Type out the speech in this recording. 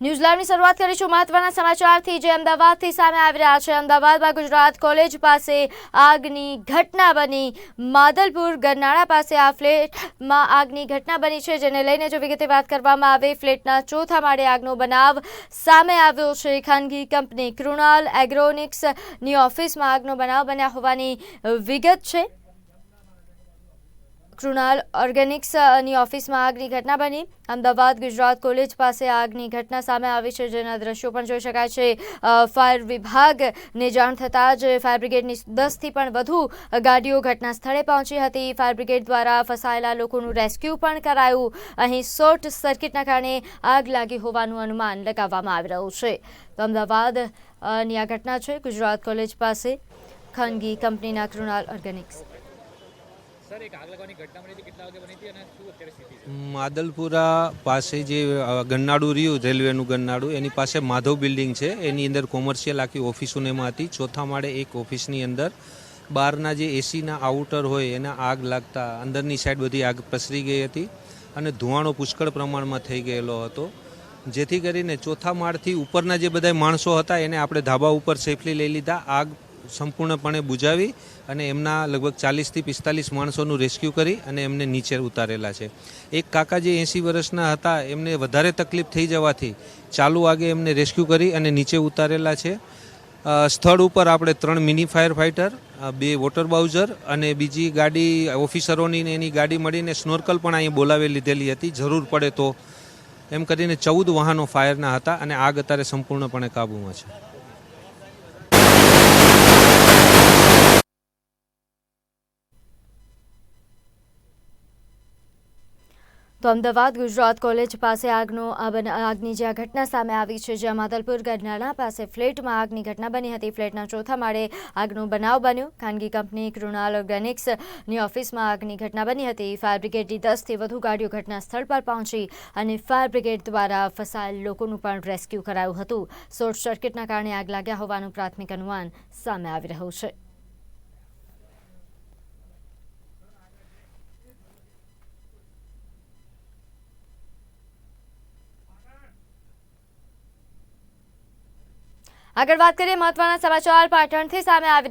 ન્યૂઝલેન્ડની શરૂઆત કરીશું મહત્વના સમાચારથી. જે અમદાવાદથી સામે આવી રહ્યા છે. અમદાવાદમાં ગુજરાત કોલેજ પાસે આગની ઘટના બની. માદલપુર ગરનાળા પાસે આ ફ્લેટમાં આગની ઘટના બની છે, જેને લઈને જો વિગતે વાત કરવામાં આવે, ફ્લેટના ચોથા માળે આગનો બનાવ સામે આવ્યો છે. ખાનગી કંપની કૃણાલ એગ્રોનિક્સની ઓફિસમાં આગનો બનાવ બન્યા હોવાની વિગત છે. કૃણાલ ઓર્ગેનિક્સની ઓફિસમાં આગની ઘટના બની. અમદાવાદ ગુજરાત કોલેજ પાસે આગની ઘટના સામે આવી છે, જેના દ્રશ્યો પણ જોઈ શકાય છે. ફાયર વિભાગને જાણ થતાં જ ફાયર બ્રિગેડની દસથી પણ વધુ ગાડીઓ ઘટના સ્થળે પહોંચી હતી. ફાયર બ્રિગેડ દ્વારા ફસાયેલા લોકોનું રેસ્ક્યુ પણ કરાયું. અહીં શોર્ટ સર્કિટના કારણે આગ લાગી હોવાનું અનુમાન લગાવવામાં આવી રહ્યું છે. તો અમદાવાદની આ ઘટના છે. ગુજરાત કોલેજ પાસે ખાનગી કંપનીના કૃણાલ ઓર્ગેનિક્સ. માદલપુરા પાસે જે ગન્નાડું રહ્યું, રેલવેનું ગન્નાડું, એની પાસે માધવ બિલ્ડિંગ છે. એની અંદર કોમર્શિયલ આખી ઓફિસોને એમાં હતી. ચોથા માળે એક ઓફિસની અંદર બહારના જે એસીના આઉટર હોય, એના આગ લાગતા અંદરની સાઈડ બધી આગ પ્રસરી ગઈ હતી અને ધુવાણો પુષ્કળ પ્રમાણમાં થઈ ગયેલો હતો. જેથી કરીને ચોથા માળથી ઉપરના જે બધા માણસો હતા, એને આપણે ધાબા ઉપર સેફલી લઈ લીધા. આગ સંપૂર્ણપણે બુજાવી અને એમના લગભગ ચાલીસથી પિસ્તાલીસ માણસોનું રેસ્ક્યુ કરી અને એમને નીચે ઉતારેલા છે. એક કાકા જે એંસી વર્ષના હતા, એમને વધારે તકલીફ થઈ જવાથી ચાલુ આગે એમને રેસ્ક્યુ કરી અને નીચે ઉતારેલા છે. સ્થળ ઉપર આપણે ત્રણ મિની ફાયર ફાઇટર બે વોટર બાઉઝર અને બીજી ગાડી ઓફિસરોની એની ગાડી મળીને સ્નોર્કલ પણ અહીં બોલાવી લીધેલી હતી. જરૂર પડે તો એમ કરીને ચૌદ વાહનો ફાયરના હતા અને આગ અત્યારે સંપૂર્ણપણે કાબૂમાં છે. તો અમદાવાદ ગુજરાત કોલેજ પાસે આગનો આગની જે આ ઘટના સામે આવી છે, જ્યાં માદલપુર ગઢનાળા પાસે ફ્લેટમાં આગની ઘટના બની હતી. ફ્લેટના ચોથા માળે આગનો બનાવ બન્યો. ખાનગી કંપની કૃણાલ ઓર્ગેનિક્સની ઓફિસમાં આગની ઘટના બની હતી. ફાયર બ્રિગેડની દસથી વધુ ગાડીઓ ઘટના સ્થળ પર પહોંચી અને ફાયર બ્રિગેડ દ્વારા ફસાયેલ લોકોનું પણ રેસ્ક્યુ કરાયું હતું. શોર્ટ સર્કિટના કારણે આગ લાગ્યા હોવાનું પ્રાથમિક અનુમાન સામે આવી રહ્યું છે. આગળ વાત કરીએ મહત્વના સમાચાર પાટણથી સામે આવી